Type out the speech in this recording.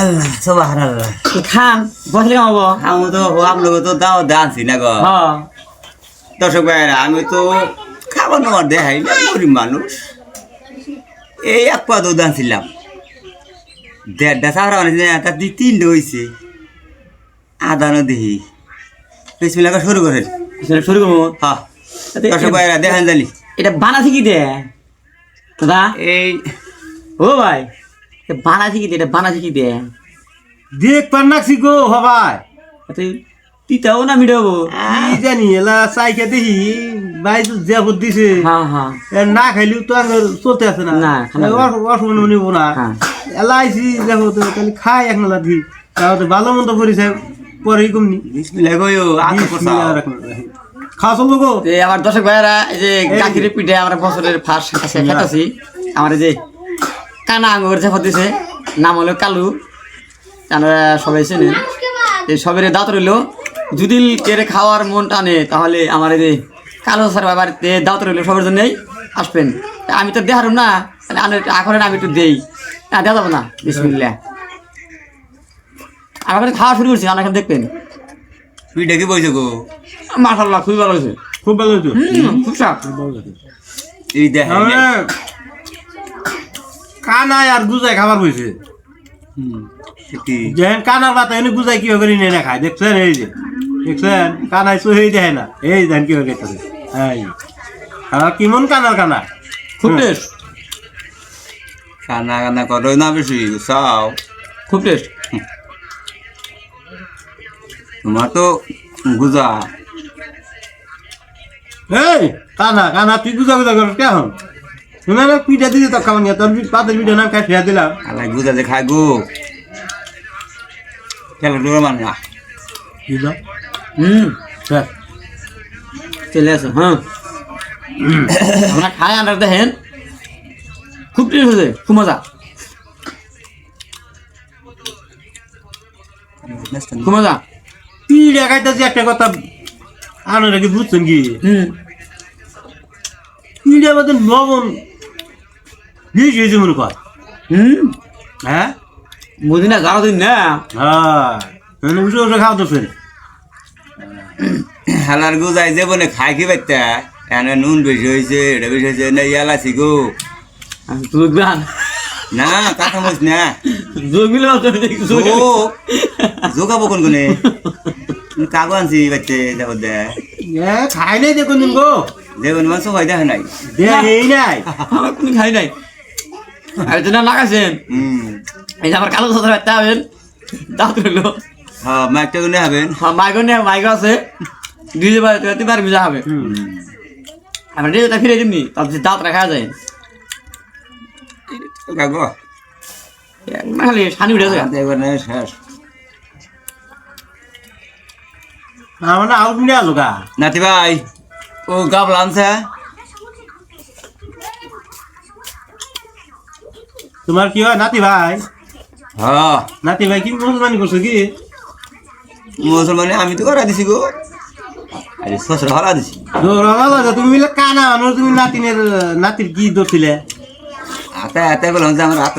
আল্লাহ সুবাহান আল্লাহ খান বসলে হব? আমি তো আপনার তো দাও দানছি না গো। হ্যাঁ। দর্শক ভাইয়েরা আমি তো খাবার নেওয়ার দেখাই না গরিব মানুষ। এই এক পা দুধ আনছিলাম দেড়টা চারা আনছি না তার দিয়ে তিনটে হয়েছে আদানো দেখি বিসমিল্লাহ শুরু করেন। শুরু করব? হ্যাঁ। আচ্ছা, দর্শক ভাইয়েরা দেখেন জানি। এটা বানাছি কি দে দাদা? এই ও ভাই। কি দে এটা বানাছি কি দে। দেখ পার নাকছি গো হবাই। তুই তিতাও না মিটাবো কি জানি এলা চাইকে দেখি ভাই তো দিছে। হ্যাঁ হ্যাঁ। না খাইলেও তো চলতে আছে না। না, নিব না। হ্যাঁ। এলা আইসি তাহলে খাই এক নালা দি। তাহলে ভালো মন্দ করেছে পরে কমনি। পোষাও খাওয়া চলবো গো? তো আমার দর্শক ভাইয়েরা এই যে কাকির পিঠে আমরা বছরের ফার্স্ট খেতেছি আমার যে কানা আঙ্গুর যে দিছে নাম হলো কালু। আপনারা সবাই চেনেন। এই সবের দাঁত রইল। যদি কেড়ে খাওয়ার মন টানে তাহলে আমার এই যে কালো স্যার বাড়িতে দাঁত রইল সবার জন্যই আসবেন। আমি তো দেখারুম না তাহলে আমি একটু আখরেন আমি একটু দেই। না দেওয়া যাব না। বিসমিল্লা আমার কাছে খাওয়া শুরু করছি আমার এখানে দেখবেন। পিঠে কি বইছো গো? মাসাল্লাহ খুবই ভালো হয়েছে। খুব ভালো হয়েছে? খুব সাপ এই দেখেন তাহলে কানায় আর গুজাই খাবার কি যেন কানার পাতা এনে গুজাই কীভাবে নিয়ে না খায়? দেখছেন এই যে? দেখছেন? কানায় হয়ে যায় না। এই দেন কীভাবে খেতে এই। আর কেমন কানার কানা? খুব টেস্ট। কানা কানা করো না বেশি চাও। খুব টেস্ট। তোমার তো গুজা। এই কানা কানা তুই গুজা গুজা কর কেমন তুমি না পিঠা দিতে তো খাওয়ান তোর পাতের পিঠা নাম খাই ফিয়া দিলাম। আলাই গুজা যে খাই গো। খেলা ডোর মান না? বুঝলো হুম। স্যার চলে আসো হ্যাঁ। আমরা খাই আন্ডার দেখেন। খুব টেস্ট হয়েছে খুব মজা। খুব মজা। পিঠা খাইতেছি একটা কথা আনার আগে বুঝছেন কি? হুম। পিঠা বাদে লবণ বেশি হয়েছে মনে কর হুম হ্যাঁ বুঝি না যারা দিন না হ্যাঁ মানে উঠে উঠে খাওয়াতেছেন হালার গুজাই যে বনে খাই কি বাইতা এনে নুন বেশি হয়েছে এটা বেশি হয়েছে না ইয়ালাছি গো যোগ গান হ্যাঁ। না কাঁচা মরিচ না যোগ মিলে যোগ যোগাবো কোন কোনে কাগজ আনছি বাইতে দেখো দে এ খাই নাই দেখুন গো দেখুন মাংস হয় দেখে নাই দে নাই খাই নাই আর যেটা লাগাইছেন? এই যে আমার কালো সাদা একটা হবেন দাঁত রইল হ্যাঁ মাইকটা কোনে হবেন হ্যাঁ মাইকও নেই মাইকও আছে। ডিজে বাজে তিনবার ভিজা হবে। আমরা ডিজেটা ফিরে দিমনি তারপর দাঁত রাখা যায়। কাগো একবার খালি সানি উঠে যায় এবার না শেষ আমার না আউট নিয়ে আলো গা। নাতি ভাই ও গাবলা তোমার কি হয় নাতি ভাই? হ্যাঁ। নাতি ভাই কি মুসলমানি করছ কি? মুসলমানে আমি তো করা দিছি গো। আরে শ্বশুর হরা দিছি। আছে, তুমি মিলে কানা মানুষ তুমি নাতিনের নাতির কি দোষিলে আতা আতা বললাম যে আমার হাত